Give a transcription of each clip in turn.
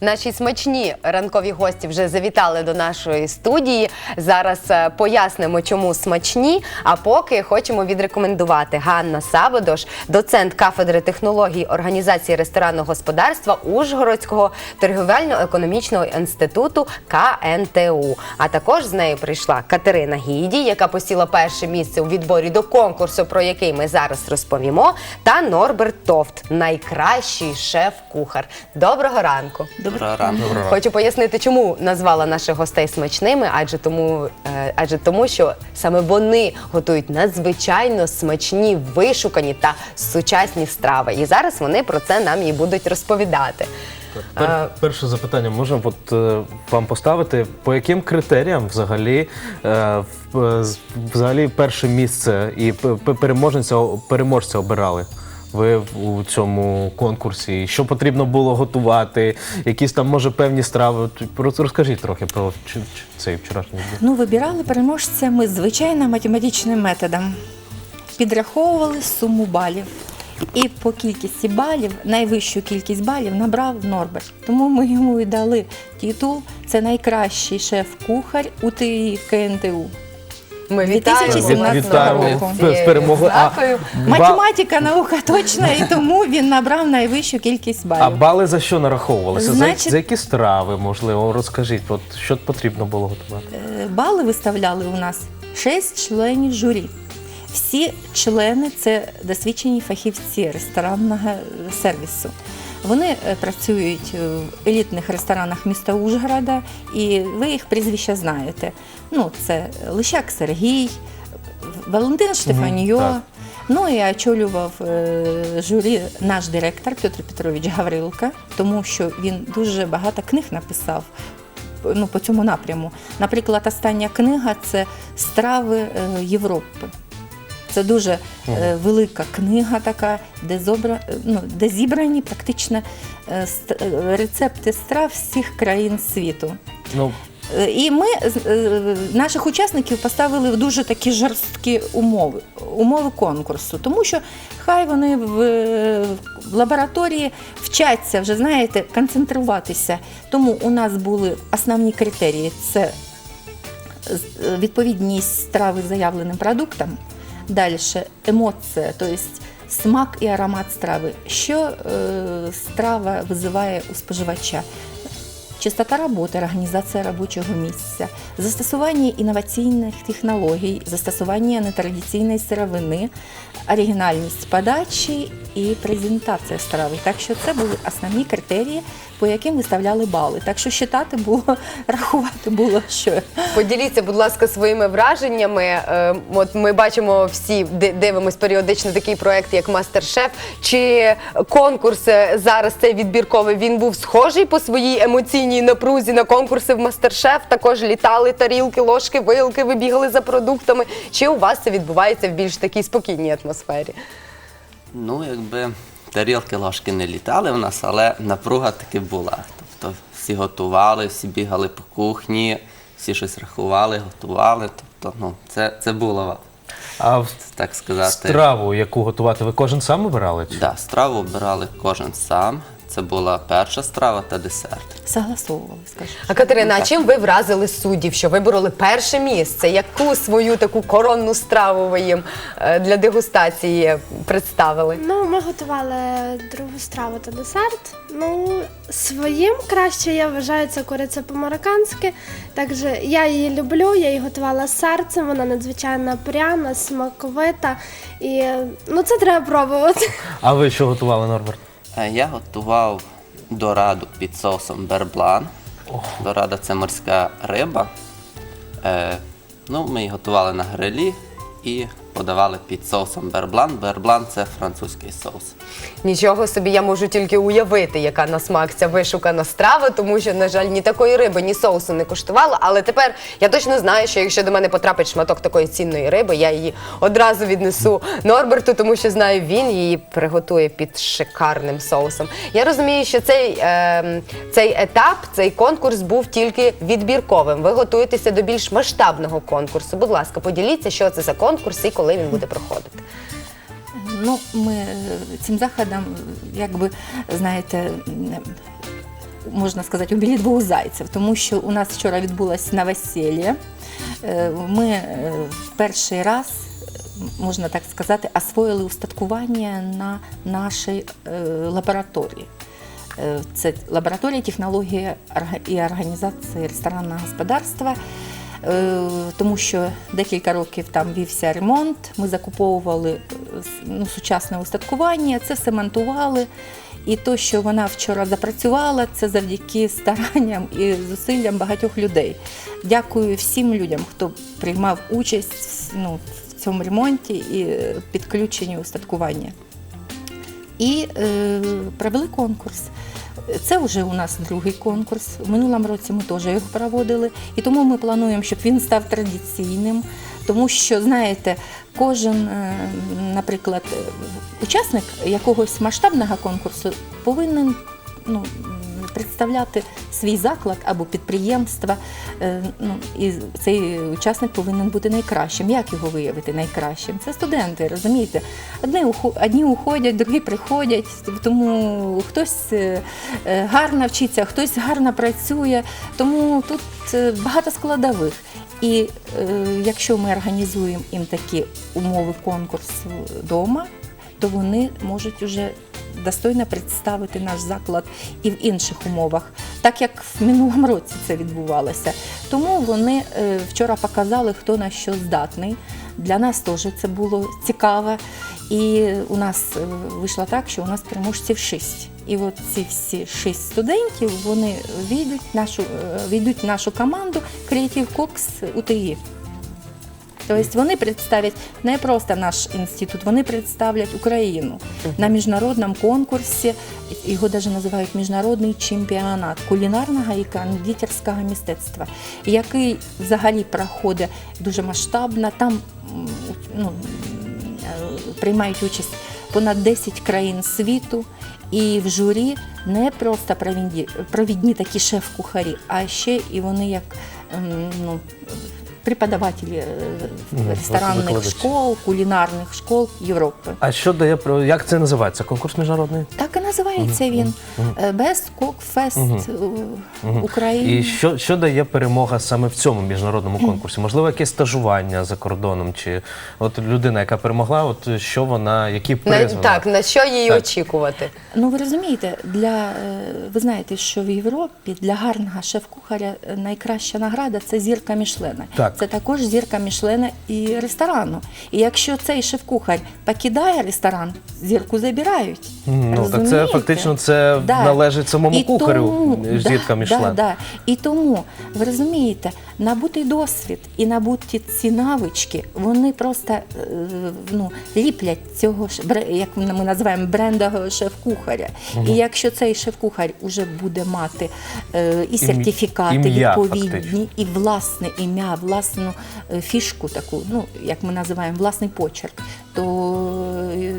Наші смачні ранкові гості вже завітали до нашої студії. Зараз е, пояснимо, чому смачні. А поки хочемо відрекомендувати Ганна Сабодош, доцент кафедри технологій організації ресторанного господарства Ужгородського торгівельно-економічного інституту КНТУ. А також з нею прийшла Катерина Гіді, яка посіла перше місце у відборі до конкурсу, про який ми зараз розповімо. Та Норберт Тофт, найкращий шеф-кухар. Доброго ранку. Доброго ранку. Хочу пояснити, чому назвала наших гостей смачними, адже тому, е, адже тому, що саме вони готують надзвичайно смачні, вишукані та сучасні страви. І зараз вони про це нам і будуть розповідати. Пер, перше запитання можемо от, е, вам поставити. По яким критеріям взагалі, е, в- е, з- взагалі перше місце і п- переможця обирали? Ви у цьому конкурсі? Що потрібно було готувати? Якісь там, може, певні страви? Розкажіть трохи про цей вчорашній день. Ну, вибирали переможця ми звичайно математичним методом. Підраховували суму балів. І по кількості балів, найвищу кількість балів набрав Норберт. Тому ми йому і дали титул. Це найкращий шеф-кухар у ТІ КНТУ. Ми 2017 вітаємо року. з З перемогою. А- відзнакою. Ба- Математика наука точна, і тому він набрав найвищу кількість балів. А бали за що нараховувалися? Значить- За, за які страви, можливо, розкажіть, от що потрібно було готувати? Е, Бали виставляли у нас шість членів журі. Всі члени це досвідчені фахівці ресторанного е, сервісу. Вони е, працюють е, в елітних ресторанах міста Ужгорода, і ви їх прізвища знаєте. Ну, це Лищак Сергій, Валентин Штефаньо. так. Ну і очолював е, журі наш директор Петр Петрович Гаврилка, тому що він дуже багато книг написав ну, по цьому напряму. Наприклад, остання книга це Страви е, Європи. Це дуже е, велика книга, така, де, зобра, ну, де зібрані практично е, ст- е, рецепти страв всіх країн світу. Ну, Е, І ми з- е, наших учасників поставили в дуже такі жорсткі умови, умови конкурсу, тому що хай вони в, е, в лабораторії вчаться вже, знаєте, концентруватися. Тому у нас були основні критерії: це з- е, відповідність страви заявленим продуктам, далі емоція, тобто смак і аромат страви. Що е, страва визиває у споживача? Чистота роботи, організація робочого місця, застосування інноваційних технологій, застосування нетрадиційної сировини, оригінальність подачі і презентація страви. Так що це були основні критерії, по яким виставляли бали. Так що считати було, рахувати було що. Поділіться, будь ласка, своїми враженнями. Е, От ми бачимо всі, ди- дивимось періодично такий проект, як Мастер-Шеф. Чи конкурс е, зараз цей відбірковий він був схожий по своїй емоційній напрузі на конкурси в Мастер-Шеф? Також літали тарілки, ложки, вилки, ви бігали за продуктами. Чи у вас це відбувається в більш такій спокійній атмосфері? Ну, якби тарілки ложки не літали в нас, але напруга таки була. Тобто всі готували, всі бігали по кухні, всі щось рахували, готували. Тобто, ну, це, це було, а в так сказати. страву, яку готувати, ви кожен сам обирали? чи? Да, страву обирали кожен сам. Це була перша страва та десерт. Согласовували, скажімо. А Катерина, а чим ви вразили суддів, що вибороли перше місце? Яку свою таку коронну страву ви їм е, для дегустації представили? Ну, ми готували другу страву та десерт. Ну, своїм краще я вважаю це куриця по-марокканськи. Також я її люблю, я її готувала з серцем, вона надзвичайно пряна, смаковита. І ну це треба пробувати. А ви що готували, Норберт? Е, Я готував дораду під соусом берблан. Дорада це морська риба. Е, ну, ми її готували на грилі і подавали під соусом берблан. Берблан це французький соус. Нічого собі, я можу тільки уявити, яка на смак ця вишукана страва, тому що, на жаль, ні такої риби, ні соусу не куштувала. Але тепер я точно знаю, що якщо до мене потрапить шматок такої цінної риби, я її одразу віднесу Норберту, тому що знаю, він її приготує під шикарним соусом. Я розумію, що цей, е, цей етап, цей конкурс був тільки відбірковим. Ви готуєтеся до більш масштабного конкурсу. Будь ласка, поділіться, що це за конкурс і коли він буде проходити. Ну, ми е, цим заходом, якби знаєте, можна сказати, убили двох зайців, тому що у нас вчора відбулось новосілля. Е, Ми е, перший раз, можна так сказати, освоїли устаткування на нашій лабораторії. Це лабораторія технології і організації ресторанного господарства. Е, Тому що декілька років там вівся ремонт, ми закуповували е, ну, сучасне устаткування, це все монтували. І то, що вона вчора запрацювала, це завдяки старанням і зусиллям багатьох людей. Дякую всім людям, хто приймав участь ну, в цьому ремонті і е, підключенні устаткування і е, провели конкурс. Це вже у нас другий конкурс. В минулому році ми теж його проводили, і тому ми плануємо, щоб він став традиційним. Тому що, знаєте, кожен, е, наприклад, учасник якогось масштабного конкурсу повинен ну, представляти свій заклад або підприємство. Е, Ну, і цей учасник повинен бути найкращим. Як його виявити найкращим? Це студенти, розумієте? Одні, ухо- одні уходять, другі приходять, тому хтось е, е, гарно вчиться, хтось гарно працює. Тому тут багато складових. І е, якщо ми організуємо їм такі умови конкурсу вдома, то вони можуть уже достойно представити наш заклад і в інших умовах, так як в минулому році це відбувалося. Тому вони е, вчора показали, хто на що здатний. Для нас теж це було цікаво. І у нас е, вийшло так, що у нас переможців шість. І от ці всі шість студентів вони війдуть нашу, е, війдуть нашу команду Creative Cox УТІ. Тобто вони представлять не просто наш інститут, вони представлять Україну на міжнародному конкурсі. Його навіть називають міжнародний чемпіонат кулінарного і кондитерського мистецтва, який взагалі проходить дуже масштабно. Там ну, е, приймають участь понад 10 країн світу. І в журі не просто провідні, провідні такі шеф-кухарі, а ще і вони як ем, ну, преподавателі е, ресторанних викладачі. школ, кулінарних школ Європи. А що дає про як це називається? Конкурс міжнародний? Так називається він Е, Best Cook Fest України. І що, що дає перемога саме в цьому міжнародному конкурсі? Можливо, якесь стажування за кордоном, чи от людина, яка перемогла, от що вона, які На, так, на що її Так. очікувати? Ну ви розумієте, для е, ви знаєте, що в Європі для гарного шеф-кухаря найкраща награда це зірка Мішлена. Так. Це також зірка Мішлена і ресторану. І якщо цей шеф-кухар покидає ресторан, зірку забирають. Ну, так це Розумієте? фактично це належить самому І кухарю, тому- зірка да, Да, да. І тому, ви розумієте, набутий досвід і набуті ці навички, вони просто е, ну, ліплять цього, як ми називаємо, брендового шеф-кухаря. І якщо цей шеф-кухар вже буде мати е, і сертифікати ім'я, відповідні, фактично. і власне ім'я, власну е, фішку таку, ну як ми називаємо, власний почерк, то е,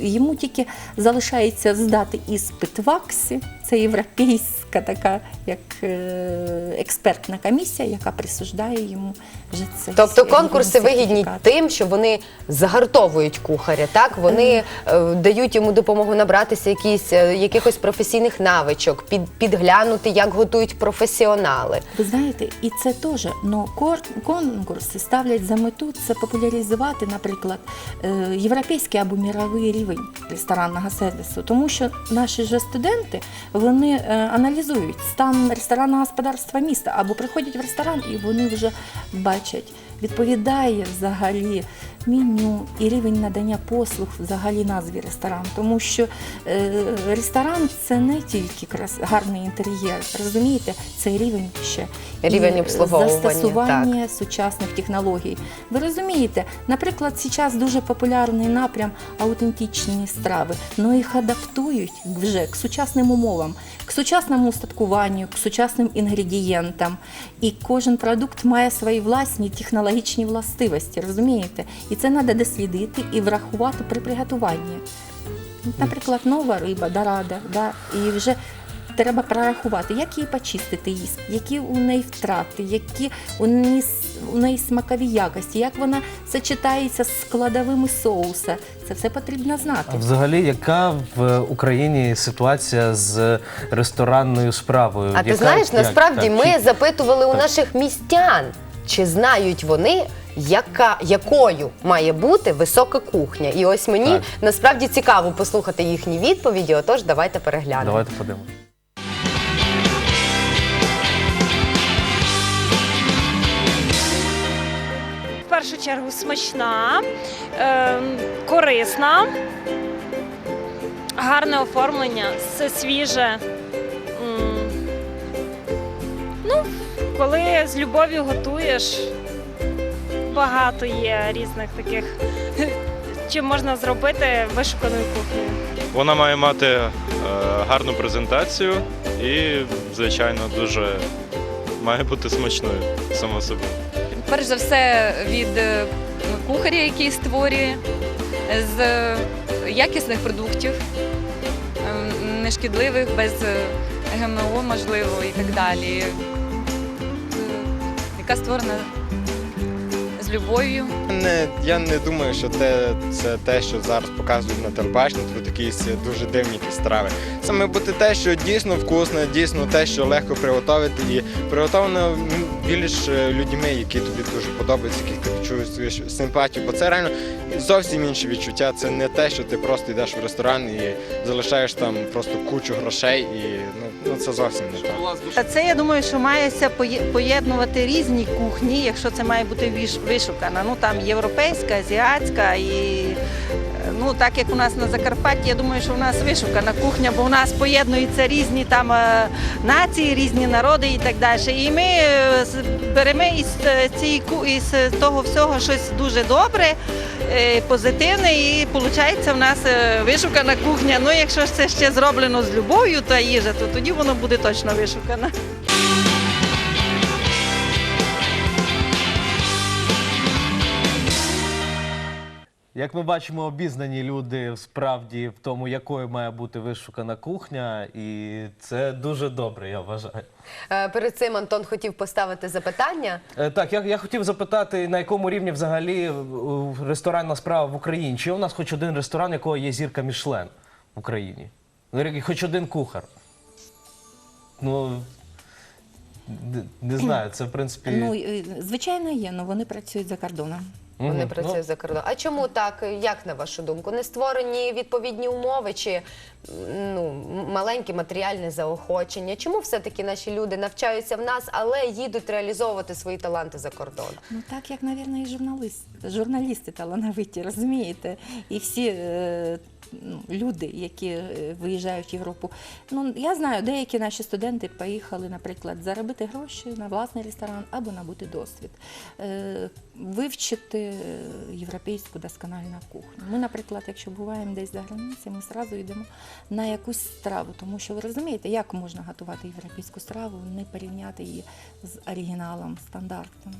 йому тільки залишається здати іспит в АКСі, це європейська така як е, експертна комісія, яка присуждає йому вже це. Тобто конкурси вигідні тим, що вони загартовують кухаря, так вони е, дають йому допомогу набратися якісь, е, якихось професійних навичок, під, підглянути, як готують професіонали. Ви знаєте, і це теж, но кор- конкурси ставлять за мету це популяризувати, наприклад, е, європейський або міровий рівень ресторанного сервісу, тому що наші ж студенти вони е, аналізують стан ресторанного господарства міста або приходять в ресторан і вони вже бачать, відповідає взагалі меню і рівень надання послуг взагалі назві ресторан. Тому що е, ресторан це не тільки крас, гарний інтер'єр, розумієте, це рівень ще Рівень обслуговування, застосування сучасних технологій. Ви розумієте, наприклад, зараз дуже популярний напрям аутентичні страви, але їх адаптують вже к сучасним умовам, к сучасному устаткуванню, к сучасним інгредієнтам. І кожен продукт має свої власні технологічні властивості, розумієте? І це треба дослідити і врахувати при приготуванні. Наприклад, нова риба, дорада, да, і вже треба прорахувати, як її почистити які у неї втрати, які у неї, у неї смакові якості, як вона сочетається з складовими соуса. Це все потрібно А знати. взагалі, яка в Україні ситуація з ресторанною справою? А ти знаєш, як- насправді так, ми чи- запитували у наших містян, чи знають вони. Яка якою має бути висока кухня? І ось мені Так. насправді цікаво послухати їхні відповіді. Отож, давайте переглянемо. Давайте подивимося. В першу чергу смачна, е, корисна, гарне оформлення, все свіже. М, Ну, коли з любов'ю готуєш, багато є різних таких, чим можна зробити вишуканою кухнею. Вона має мати е, гарну презентацію і, звичайно, дуже має бути смачною само собою. перш за все від е, кухаря, який створює з е, якісних продуктів, ем, нешкідливих, без ГМО, можливо, і так далі, яка створена з любов'ю. Не, я не думаю, що те, це те, що зараз показують на телебаченні, тут якісь дуже дивні страви. Має бути те, що дійсно вкусне, дійсно те, що легко приготувати, і приготовлено м, більш е, людьми, які тобі дуже подобаються, яких ти відчуєш симпатію. Бо це реально зовсім інше відчуття. Це не те, що ти просто йдеш в ресторан і залишаєш там просто кучу грошей, і ну це зовсім не так. Це я думаю, що мається поєднувати різні кухні, якщо це має бути вишукана. Ну там європейська, азіатська і ну так як у нас на Закарпатті, я думаю, що у нас вишукана кухня, бо у нас поєднуються різні там е, нації, різні народи і так далі. І ми е, беремо із е, цієї із того всього щось дуже добре. Позитивне і виходить в нас вишукана кухня. Ну, якщо це ще зроблено з любов'ю та їжа, то тоді воно буде точно вишукане. Як ми бачимо, обізнані люди справді в тому, якою має бути вишукана кухня, і це дуже добре, я вважаю. Е, Перед цим Антон хотів поставити запитання. Е, Так, я, я хотів запитати, на якому рівні взагалі е, ресторанна справа в Україні? Чи у нас хоч один ресторан, якого є зірка Мішлен в Україні? Ну, Хоч один кухар. Ну, не, знаю, це в принципі. Ну, звичайно, є, але вони працюють за кордоном. Вони Мгм. працюють Ну, за кордоном. А чому так? Як на вашу думку? Не створені відповідні умови чи ну, м- маленьке матеріальне заохочення? Чому все-таки наші люди навчаються в нас, але їдуть реалізовувати свої таланти за кордон? Ну так, як, мабуть, і журналіст, журналісти талановиті, розумієте? І всі е, ну, люди, які е, виїжджають в Європу. Ну, я знаю, деякі наші студенти поїхали, наприклад, заробити гроші на власний ресторан або набути досвід, е, вивчити е, європейську доскональну кухню. Ми, наприклад, якщо буваємо десь за границею, ми одразу йдемо на якусь страву, тому що ви розумієте, як можна готувати європейську страву, не порівняти її з оригіналом, стандартом.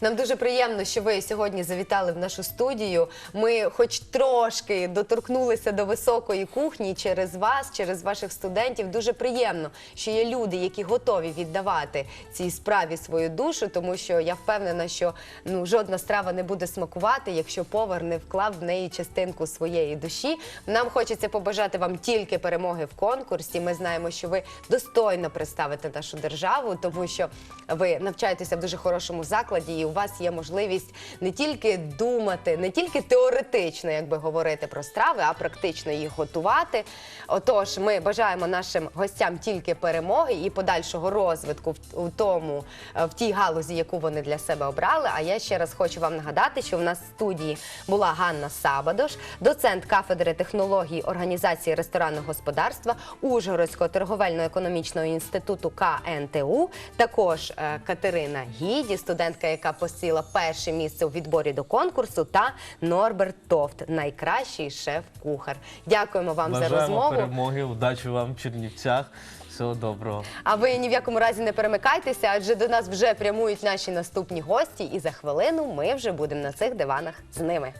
Нам дуже приємно, що ви сьогодні завітали в нашу студію. Ми, хоч трошки, доторкнулися до високої кухні через вас, через ваших студентів. Дуже приємно, що є люди, які готові віддавати цій справі свою душу, тому що я впевнена, що ну жодна страва не буде смакувати, якщо повар не вклав в неї частинку своєї душі. Нам хочеться побажати вам тільки перемоги в конкурсі. Ми знаємо, що ви достойно представите нашу державу, тому що ви навчаєтеся в дуже хорошому закладі, і у вас є можливість не тільки думати, не тільки теоретично, якби говорити про страви, а практично їх готувати. Отож, ми бажаємо нашим гостям тільки перемоги і подальшого розвитку в, тому, е, в тій галузі, яку вони для себе обрали. А я ще раз хочу вам нагадати, що в нас в студії була Ганна Сабадош, доцент кафедри технологій організації ресторанного господарства Ужгородського торговельно-економічного інституту КНТУ. Також е, Катерина Гіді, студентка, яка посіла перше місце у відборі до конкурсу, та Норберт Товт, найкращий шеф-кухар. Дякуємо вам за Бажаємо розмову. перемоги, удачі вам в Чернівцях. Всього доброго. А ви ні в якому разі не перемикайтеся, адже до нас вже прямують наші наступні гості, і за хвилину ми вже будемо на цих диванах з ними.